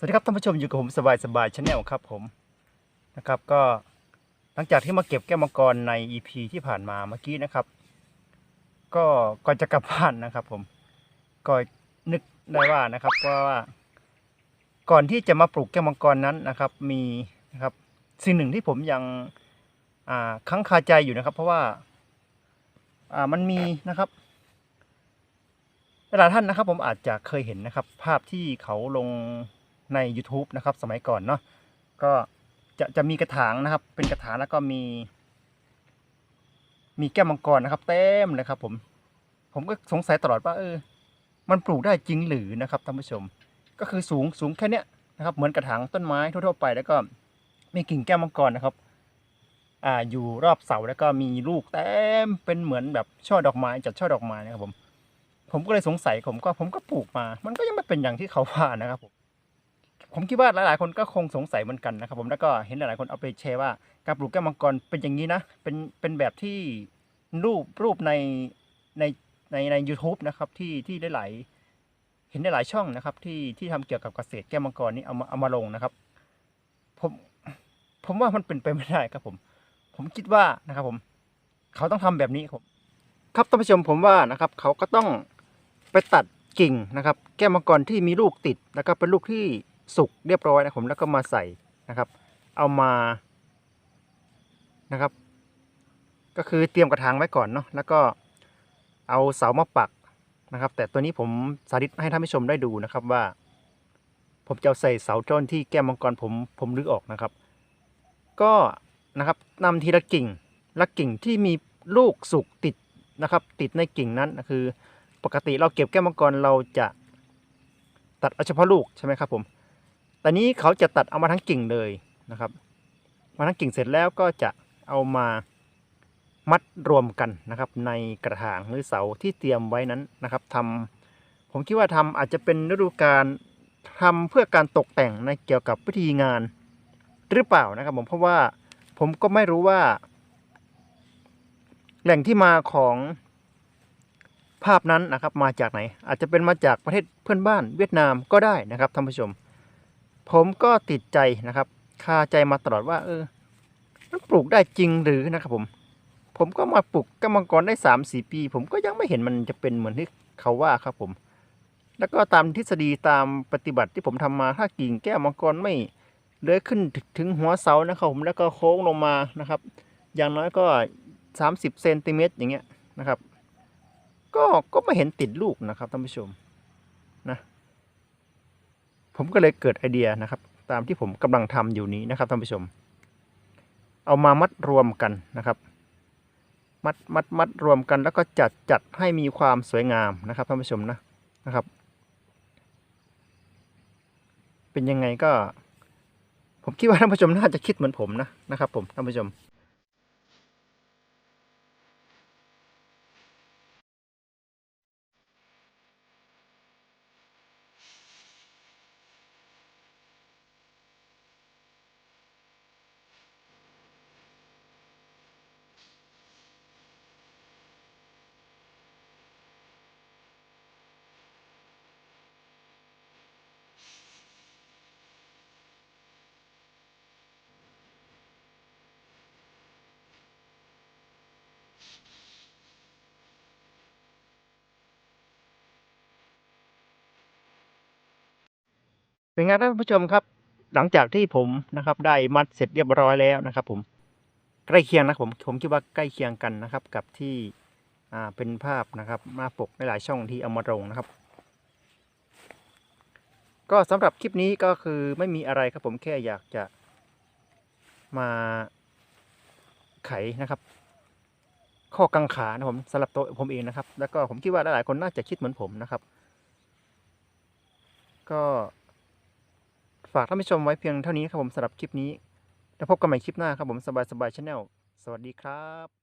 สวัสดีครับท่านผู้ชมอยู่กับผมสบายสบายชาแนลครับผมนะครับก็หลังจากที่มาเก็บแก้วมังกรใน EP ที่ผ่านมาเมื่อกี้นะครับ ก็ก่อนจะกลับบ้านนะครับ ผมก็นึกได้ว่านะครับว่าก่อนที่จะมาปลูกแก้วมังกรนั้นนะครับ มีนะครับสิ่งหนึ่งที่ผมยังค้างคาใจอยู่นะครับ เพราะว่าามันมีนะครับหลายท่านนะครับ ผมอาจจะเคยเห็นนะครับ ภาพที่เขาลง ใน YouTube นะครับ สมัยก่อนเนาะก็จะจะมีกระถางนะครับ เป็นกระถางแล้วก็มี มีแก้วมังกรนะครับ เต็มเลยครับ ผม ผมก็สงสัยตลอดว่าเออ มันปลูกได้จริงหรือนะครับท่านผู้ชม ก็คือสูงสูงแค่เนี้ยนะครับ เหมือนกระถางต้นไม้ทั่วๆไป แล้วก็มีกิ่งแก้วมังกรนะครับอ่าอยู่รอบเสาแล้วก็มีลูกเต็มเป็นเหมือนแบบช่อดอกไม้จัดช่อดอกไม้นะครับผม ผมก็เลยสงสัยผมก็ผมก็ปลูกมา มันก็ยังไม่เป็นอย่างที่เขาว่านะครับผม ผมคิดว่าหลายๆ คนก็คงสงสัยเหมือนกันนะครับผมแล้วก็เห็นหลายๆคนเอาไปแชร์ว่าการปลูกแก้วมังกรเป็นอย่างนี้นะเป็นเป็นแบบที่รูปรูปในในในใน u t u b e นะครับที่ที่หลายๆเห็นได้หลายช่องนะครับ ที่ที่ทำเกี่ยวกับเกษตรแก้วมังกรนี่เอามาเอามาลงนะครับ ผมผมว่ามันเป็นไปไม่ได้ครับผม ผมคิดว่านะครับผม เขาต้องทำแบบนี้ครับครับท่านผู้ชมผมว่านะครับ เขาก็ต้องไปตัดกิ่งนะครับ แก้วมังกรที่มีลูกติดแล้วก็เป็นลูกที่ สุกเรียบร้อยนะผมแล้วก็มาใส่นะครับ เอามานะครับ ก็คือเตรียมกระถางไว้ก่อนเนาะแล้วก็เอาเสามาปักนะครับ แต่ตัวนี้ผมสาธิตให้ท่านผู้ชมได้ดูนะครับว่า ผมจะเอาใส่เสาต้นที่แก้วมังกรผมผมลึกออกนะครับ ก็นะครับนำทีละกิ่งละกิ่งที่มีลูกสุกติดนะครับ ติดในกิ่งนั้นนะคือ ปกติเราเก็บแก้วมังกรเราจะตัดเอาเฉพาะลูกใช่ไหมครับผม แต่นี้เขาจะตัดเอามาทั้งกิ่งเลยนะครับ มาทั้งกิ่งเสร็จแล้วก็จะเอามามัดรวมกันนะครับ ในกระถางหรือเสาที่เตรียมไว้นั้นนะครับทำผมคิดว่าทำอาจจะเป็นฤดูการทำเพื่อการตกแต่งในเกี่ยวกับพิธีงานหรือเปล่านะครับ ผมเพราะว่าผมก็ไม่รู้ว่า แหล่งที่มาของภาพนั้นนะครับ มาจากไหน อาจจะเป็นมาจากประเทศเพื่อนบ้านเวียดนามก็ได้นะครับท่านผู้ชม ผมก็ติดใจนะครับ คาใจมาตลอดว่า เออมันปลูกได้จริงหรือนะครับผม ผมก็มาปลูกกำมังกรได้สามสี่ปี ผมก็ยังไม่เห็นมันจะเป็นเหมือนที่เขาว่าครับผม แล้วก็ตามทฤษฎีตามปฏิบัติที่ผมทำมาถ้ากิ่งแก้วมังกรไม่เลื้อยขึ้นถึงหัวเสานะครับผมแล้วก็โค้งลงมานะครับ อย่างน้อยก็ 30เซนติเมตรอย่างเงี้ยนะครับ ก็ก็ไม่เห็นติดลูกนะครับท่านผู้ชม ผมก็เลยเกิดไอเดียนะครับ ตามที่ผมกำลังทำอยู่นี้นะครับท่านผู้ชม เอามามัดรวมกันนะครับ มัดมัดมัดรวมกัน แล้วก็จัดจัดให้มีความสวยงามนะครับท่านผู้ชมนะนะครับ เป็นยังไงก็ ผมคิดว่าท่านผู้ชมน่าจะคิดเหมือนผมนะนะครับ ผมท่านผู้ชม เป็นไงท่านผู้ชมครับ หลังจากที่ผมนะครับได้มัดเสร็จเรียบร้อยแล้วนะครับ ผมใกล้เคียงนะผมผมคิดว่าใกล้เคียงกันนะครับ กับที่อ่าเป็นภาพนะครับมาปกในหลายช่องที่เอามาลงนะครับ ก็สำหรับคลิปนี้ก็คือไม่มีอะไรครับผมแค่อยากจะมาไขนะครับ ข้อกังขานะผมสำหรับตัวผมเองนะครับ แล้วก็ผมคิดว่าหลายๆคนน่าจะคิดเหมือนผมนะครับ ก็ ฝากท่านผู้ชมไว้เพียงเท่านี้ครับผมสำหรับคลิปนี้ แล้วพบกันใหม่คลิปหน้าครับผมสบายสบายชาแนลสวัสดีครับ